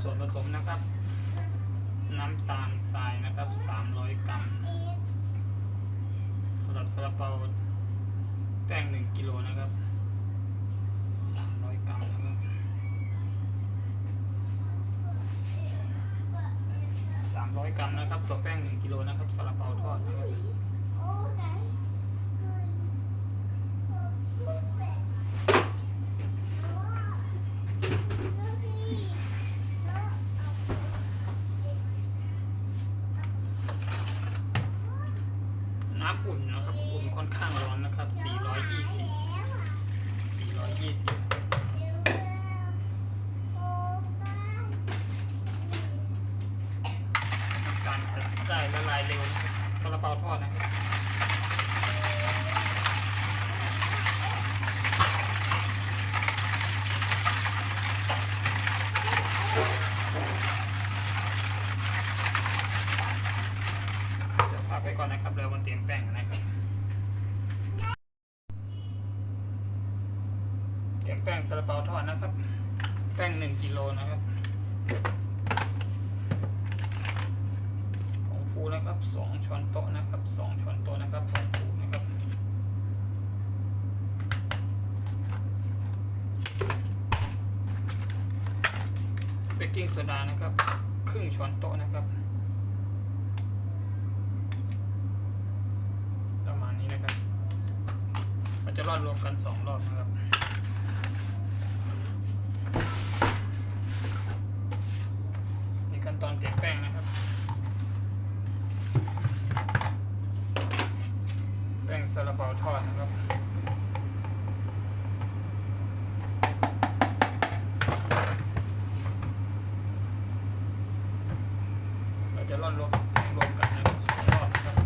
ส่วนผสมนะครับ น้ำตาลทรายนะครับ 300 กรัมสำหรับซาลาเปาแป้ง1กิโลนะครับ 300 กรัมนะครับ300 กรัมนะครับ ตัวแป้ง1กิโลนะครับซาลาเปาทอดนะครับ น้ำอุ่นนะครับ อุ่นค่อนข้างร้อนนะครับ 420 420 การได้ละลายเร็วนะครับซาลาเปาทอดนะครับ จะพักไปก่อนนะครับเดี๋ยวมันเตรียมแป้งนะครับ เตรียมแป้งซาลาเปาทอดนะครับ แป้งหนึ่งกิโลนะครับผงฟูนะครับสองช้อนโต๊ะนะครับสองช้อนโต๊ะนะครับผงฟูนะครับเบกกิ้งโซดานะครับ ครึ่งช้อนโต๊ะนะครับประมาณนี้นะครับเราจะร่อนรวมกันสองรอบนะครับ นี่ขั้นตอนเตรียมแป้งนะครับ แป้งซาลาเปาทอดนะครับ เราจะร่อนรวมรวมกันนะครับสองรอบนะครับ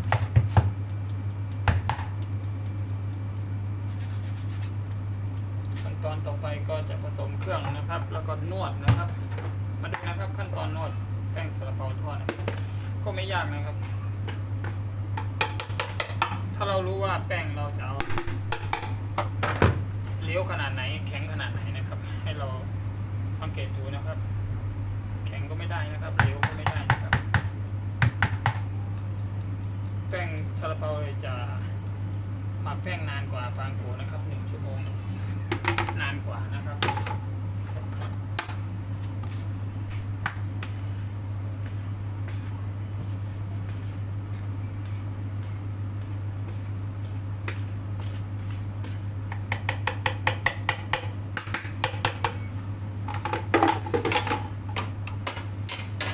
ขั้น ต่อไปก็จะผสมเครื่องนะครับ แล้วก็นวดนะครับ มาดูนะครับขั้นตอนนวดแป้งซาลาเปาทอดนะครับก็ไม่ยากนะครับ ถ้าเรารู้ว่าแป้งเราจะเอาเลี้ยวขนาดไหน แข็งขนาดไหนนะครับ ให้เราสังเกตดูนะครับ แข็งก็ไม่ได้นะครับเลี้ยวก็ไม่ได้นะครับ แป้งซาลาเปาจะหมักแป้งนานกว่าฟางโกนะครับหนึ่งชั่วโมงน นานกว่านะครับ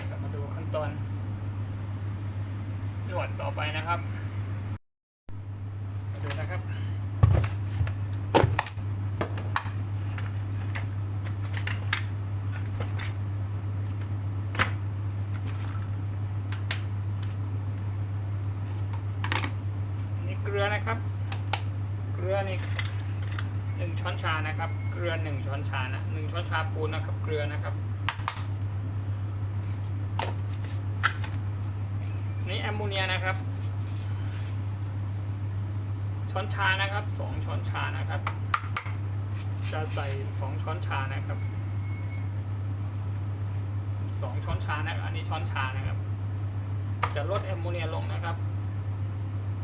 กลับมาดูขั้นตอนนวดต่อไปนะครับ มาดูนะครับ นี่เกลือนะครับ เกลือนี่ หนึ่งช้อนชานะครับ เกลือหนึ่งช้อนชานะหนึ่งช้อนชาปูนะครับ เกลือนะครับ นี่แอมโมเนียนะครับ ช้อนชานะครับสองช้อนชานะครับ จะใส่สองช้อนชานะครับสองช้อนชานะอันนี้ช้อนชานะครับ จะลดแอมโมเนียลงนะครับ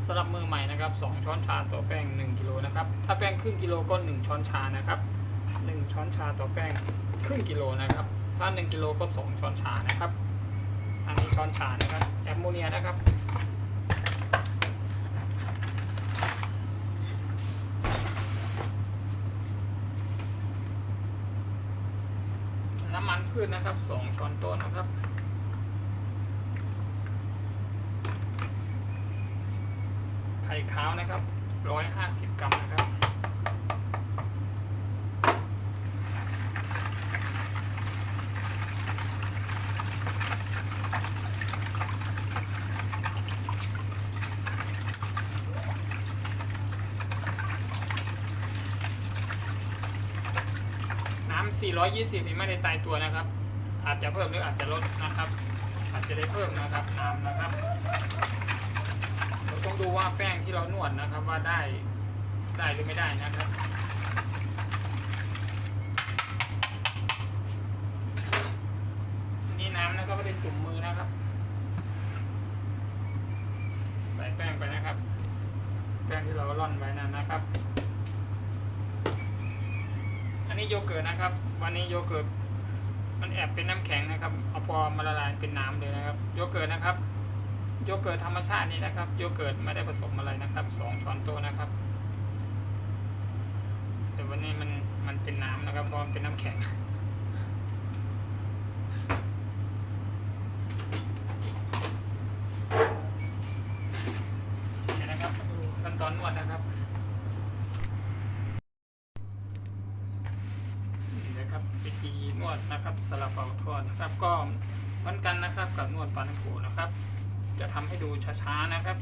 สำหรับมือใหม่นะครับสองช้อนชาต่อแป้ง1กิโลนะครับถ้าแป้งครึ่งกิโลก็ 1 ช้อนชานะครับ 1 ช้อนชาต่อแป้งครึ่งกิโลนะครับ ถ้า 1กิโลก็ 2 ช้อนชานะครับ อันนี้ช้อนชานะครับแอมโมเนียนะครับน้ำมันพืชนะครับสองช้อนโต๊ะนะครับ ข่ขาวนะครับร้อยห้าสิบกรัมนะครับน้ำ420นี่ไม่ได้ตายตัวนะครับ อาจจะเพิ่มหรืออาจจะลดนะครับ อาจจะได้เพิ่มนะครับน้ำนะครับ ต้องดูว่าแป้งที่เรานวดนะครับว่าได้ได้หรือไม่ได้นะครับนี่น้ำนะครับไม่ได้จุ่มมือนะครับ ใส่แป้งไปนะครับ แป้งที่เราร่อนไว้นั่นนะครับ อันนี้โยเกิร์ตนะครับ วันนี้โยเกิร์ตมันแอบเป็นน้ำแข็งนะครับ เอาพอมาละลายเป็นน้ำเลยนะครับ โยเกิร์ตนะครับ โยเกิร์ตธรรมชาตินี่นะครับโยเกิร์ตไม่ได้ผสมอะไรนะครับสองช้อนโต๊ะนะครับ แต่วันนี้มันมันเป็นน้ำนะครับเพราะมันเป็นน้ำแข็งนี่นะครับขั้นตอนนวดนะครับนี่นะครับวิธีนวดนะครับสลับเปาทอดนะครับก็เหมือนกันนะครับกับนวดปานังโกนะครับ จะทำให้ดูช้าๆนะครับ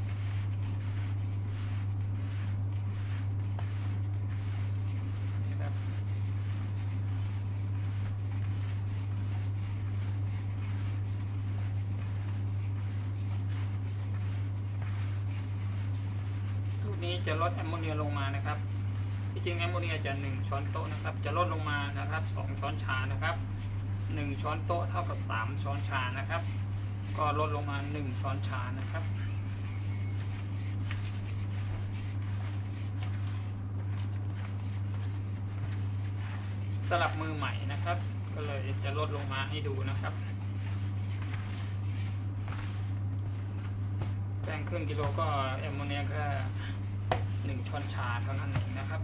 นะครับ สูตรนี้จะลดแอมโมเนียลงมานะครับ ที่จริงแอมโมเนียจะ1ช้อนโต๊ะนะครับ จะลดลงมานะครับ 2 ช้อนชานะครับ 1 ช้อนโต๊ะเท่ากับ 3 ช้อนชานะครับ ก็ลดลงมา1ช้อนชานะครับ สลับมือใหม่นะครับ ก็เลยจะลดลงมาให้ดูนะครับแป้งครึ่งกิโลก็แอมโมเนียแค่หนึ่งช้อนชาเท่านั้นเองนะครับ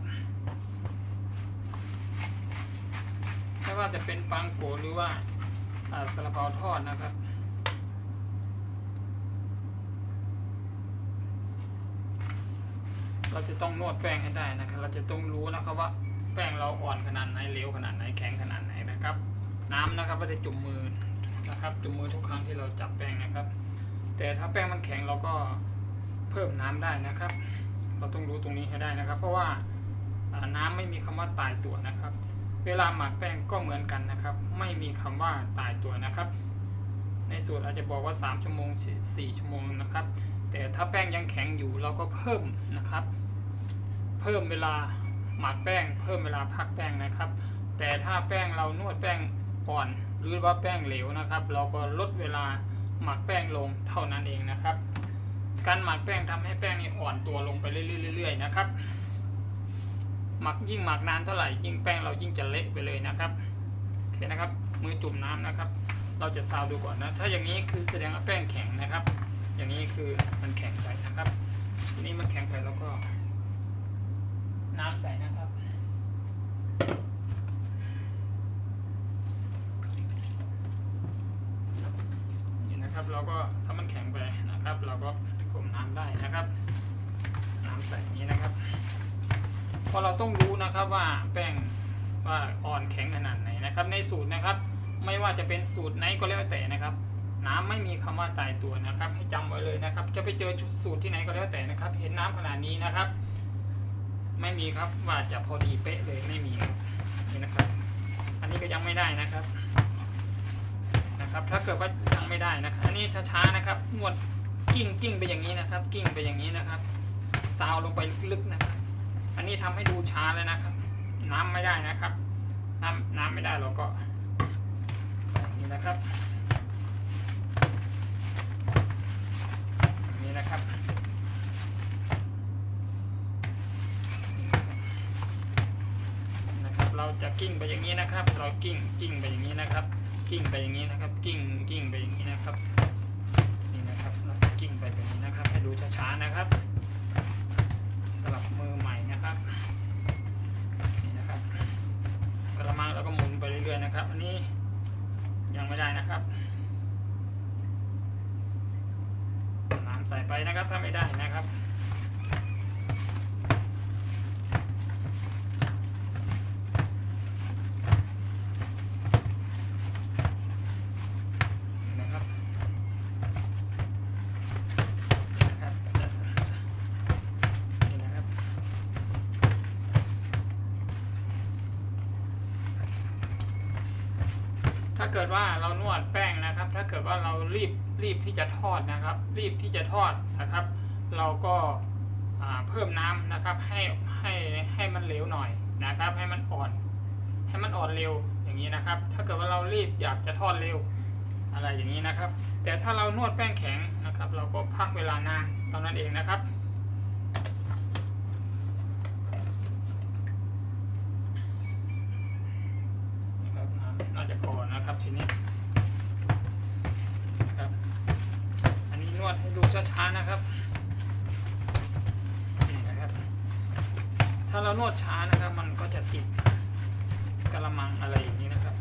ไม่ว่าจะเป็นปังโกหรือว่าอ่าซาลาเปาทอดนะครับ เราจะต้องนวดแป้งให้ได้นะครับ เราจะต้องรู้นะครับว่าแป้งเราอ่อนขนาดไหนเหลวขนาดไหนแข็งขนาดไหนนะครับ น้ำนะครับก็จะจุ่มมือนะครับ จุ่มมือทุกครั้งที่เราจับแป้งนะครับ แต่ถ้าแป้งมันแข็งเราก็เพิ่มน้ำได้นะครับ เราต้องรู้ตรงนี้ให้ได้นะครับ เพราะว่าน้ำไม่มีคำว่าตายตัวนะครับ เวลาหมักแป้งก็เหมือนกันนะครับ ไม่มีคำว่าตายตัวนะครับ ในสูตรอาจจะบอกว่า 3 ชั่วโมง 4 ชั่วโมงนะครับ แต่ถ้าแป้งยังแข็งอยู่เราก็เพิ่มนะครับ เพิ่มเวลาหมักแป้ง เพิ่มเวลาพักแป้งนะครับ แต่ถ้าแป้งเรานวดแป้งอ่อนหรือว่าแป้งเหลวนะครับ เราก็ลดเวลาหมักแป้งลงเท่านั้นเองนะครับ การหมักแป้งทำให้แป้งนี่อ่อนตัวลงไปเรื่อยๆนะครับ หมักยิ่งหมักนานเท่าไหร่ยิ่งแป้งเรายิ่งจะเละไปเลยนะครับโอเคนะครับ มือจุ่มน้ำนะครับ เราจะซาวดูก่อนนะ ถ้าอย่างนี้คือแสดงว่าแป้งแข็งนะครับ อย่างนี้คือมันแข็งไปนะครับทีนี้มันแข็งไปแล้วก็ ใส่นะครับนี่นะครับเราก็ถ้ามันแข็งไปนะครับ เราก็ผสมน้ำได้นะครับ น้ำใส่นี้นะครับเพราะเราต้องรู้นะครับว่าแป้งว่าอ่อนแข็งขนาดไหนนะครับ ในสูตรนะครับ ไม่ว่าจะเป็นสูตรไหนก็แล้วแต่นะครับ น้ำไม่มีคำว่าตายตัวนะครับ ให้จำไว้เลยนะครับ จะไปเจอชุดสูตรที่ไหนก็แล้วแต่นะครับ เห็นน้ำขนาดนี้นะครับ ไม่มีครับว่าจะพอดีเป๊ะเลยไม่มีนี่นะครับ อันนี้ก็ยังไม่ได้นะครับนะครับ ถ้าเกิดว่ายังไม่ได้นะครับอันนี้ช้าๆนะครับนวดกิ้งกิ้งไปอย่างนี้นะครับ กิ้งไปอย่างนี้นะครับซาวลงไปลึกๆนะครับ อันนี้ทำให้ดูช้าเลยนะครับ น้ำไม่ได้นะครับ น้ำน้ำไม่ได้เราก็อย่างนี้นะครับอย่างนี้นะครับ นะครับเรา จะกิ้งไปอย่างนี้นะครับ เรากิ้งกิ้งไปอย่างนี้นะครับ กิ้งไปอย่างนี้นะครับ กิ้งกิ้งไปอย่างนี้นะครับนี่นะครับเรากิ้งไปแบบนี้นะครับ ให้ดูช้าๆนะครับ สลับมือใหม่นะครับนี่นะครับกระมังแล้วก็หมุนไปเรื่อยๆนะครับ อันนี้ยังไม่ได้นะครับน้ำใส่ไปนะครับถ้าไม่ได้นะครับนะครับนี่นะครับ ถ้าเกิดว่าเรานวดแป้งนะครับ ถ้าเกิดว่าเรารีบรีบที่จะทอดนะครับ รีบที่จะทอดนะครับ เราก็าเพิ่มน้ำนะครับให้ให้ให้มันเหลวหน่อยนะครับ ให้มันอ่อน ให้มันอ่อนเร็วอย่างนี้นะครับ ถ้าเกิดว่าเรารีบอยากจะทอดเร็วอะไรอย่างนี้นะครับ แต่ถ้าเรานวดแป้งแข็งนะครับ เราก็พักเวลานานตอนนั้นเองนะครับน้ำน่าจะพอนะครับทีนี้นะครับ อันนี้น วดให้ดูช้าๆนะครับนี่นะครับ ถ้าเรานวดช้านะครับ มันก็จะติดกระมังอะไรอย่างนี้นะครับ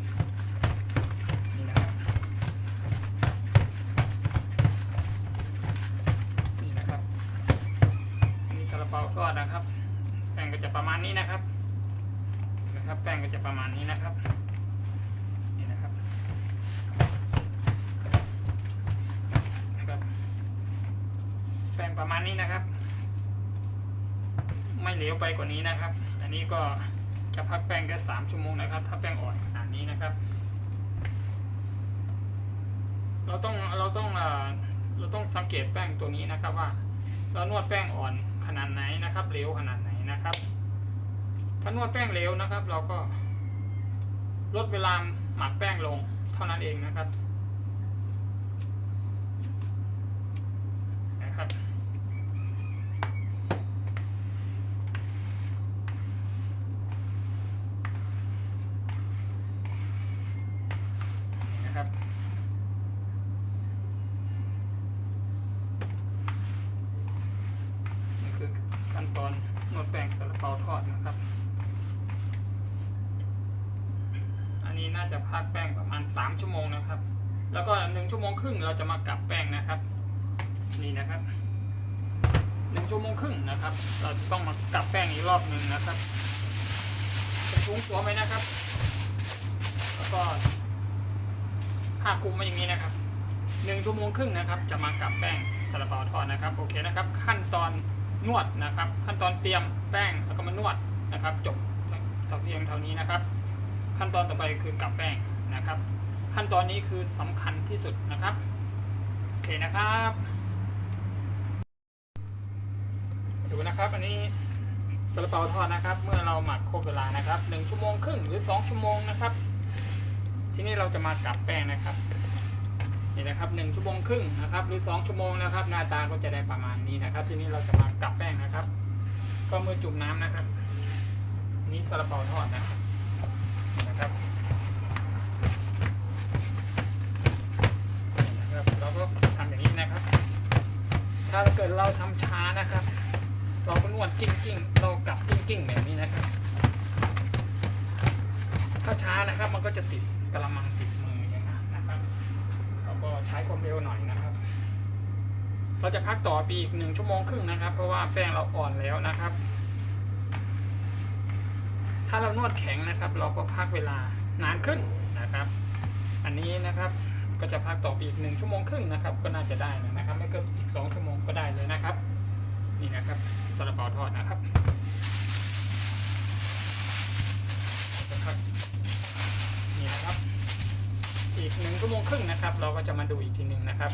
นี่นะครับนี่นะครับนนี้ซาลาเปาทอดนะครับ แป้งก็จะประมาณนี้นะครับนะครับ แป้งก็จะประมาณนี้นะครับ นี่นะครับนะครับ แประมาณนี้นะครับ ไม่เหลวไปกว่านี้นะครับ อันนี้ก็จะพักแป้งแค่สามชั่วโมงนะครับ ถ้าแป้งอ่อนขนาดนี้นะครับ เราต้องเราต้องเราต้องสังเกตแป้งตัวนี้นะครับว่า เรานวดแป้งอ่อนขนาดไหนนะครับเหลวขนาดไหนนะครับ ถ้านวดแป้งเหลวนะครับ เราก็ลดเวลาหมักแป้งลงเท่านั้นเองนะครับ นะครับนี่คือขั้นตอนนวดแป้งซาลาเปาทอดนะครับ อันนี้น่าจะพักแป้งประมาณ 3 ชั่วโมงนะครับ แล้วก็ 1 ชั่วโมงครึ่งเราจะมากลับแป้งนะครับ นี่นะครับ1ชั่วโมงครึ่งนะครับ เราจะต้องมากลับแป้งอีกรอบหนึ่งนะครับเป็นถุงตัวไหมนะครับ แล้วก็ ผ้าคลุมมาอย่างนี้นะครับหนึ่งชั่วโมงครึ่งนะครับ จะมากับแป้งซาลาเปาทอดนะครับโอเคนะครับ ขั้นตอนนวดนะครับ ขั้นตอนเตรียมแป้งแล้วก็มานวดนะครับ จบเท่าเพียงเท่านี้นะครับ ขั้นตอนต่อไปคือกับแป้งนะครับ ขั้นตอนนี้คือสำคัญที่สุดนะครับโอเคนะครับดูนะครับ อันนี้ซาลาเปาทอดนะครับ เมื่อเราหมักครบเวลานะครับหนึ่งชั่วโมงครึ่งหรือสองชั่วโมงนะครับ ทีนี้เราจะมากลับแป้งนะครับนี่นะครับหนึ่งชั่วโมงครึ่งนะครับ หรือสองชั่วโมงนะครับ หน้าตาก็จะได้ประมาณนี้นะครับ ทีนี้เราจะมากลับแป้งนะครับ ก็มือจุ่มน้ำนะครับ นี่ซาลาเปาทอดนะครับนี่นะครับนะครับเราก็ทำอย่างนี้นะครับ ถ้าเกิดเราทำช้านะครับ เราก็นวดกิ้งกิ้งเรากลับกิ้งกิ้งแบบนี้นะครับ ถ้าช้านะครับมันก็จะติด กระมังติดมืออย่างนั้นนะครับเราก็ใช้ความเร็วหน่อยนะครับ เราจะพักต่อไปอีกหนึ่งชั่วโมงครึ่งนะครับ เพราะว่าแป้งเราอ่อนแล้วนะครับ ถ้าเรานวดแข็งนะครับ เราก็พักเวลานานขึ้นนะครับ อันนี้นะครับก็จะพักต่อไปอีกหนึ่งชั่วโมงครึ่งนะครับ ก็น่าจะได้นะครับ ไม่เกินอีกสองชั่วโมงก็ได้เลยนะครับ นี่นะครับซาลาเปาทอดนะครับ 1ชั่วโมงครึ่งนะครับ เราก็จะมาดูอีกทีหนึ่งนะครับ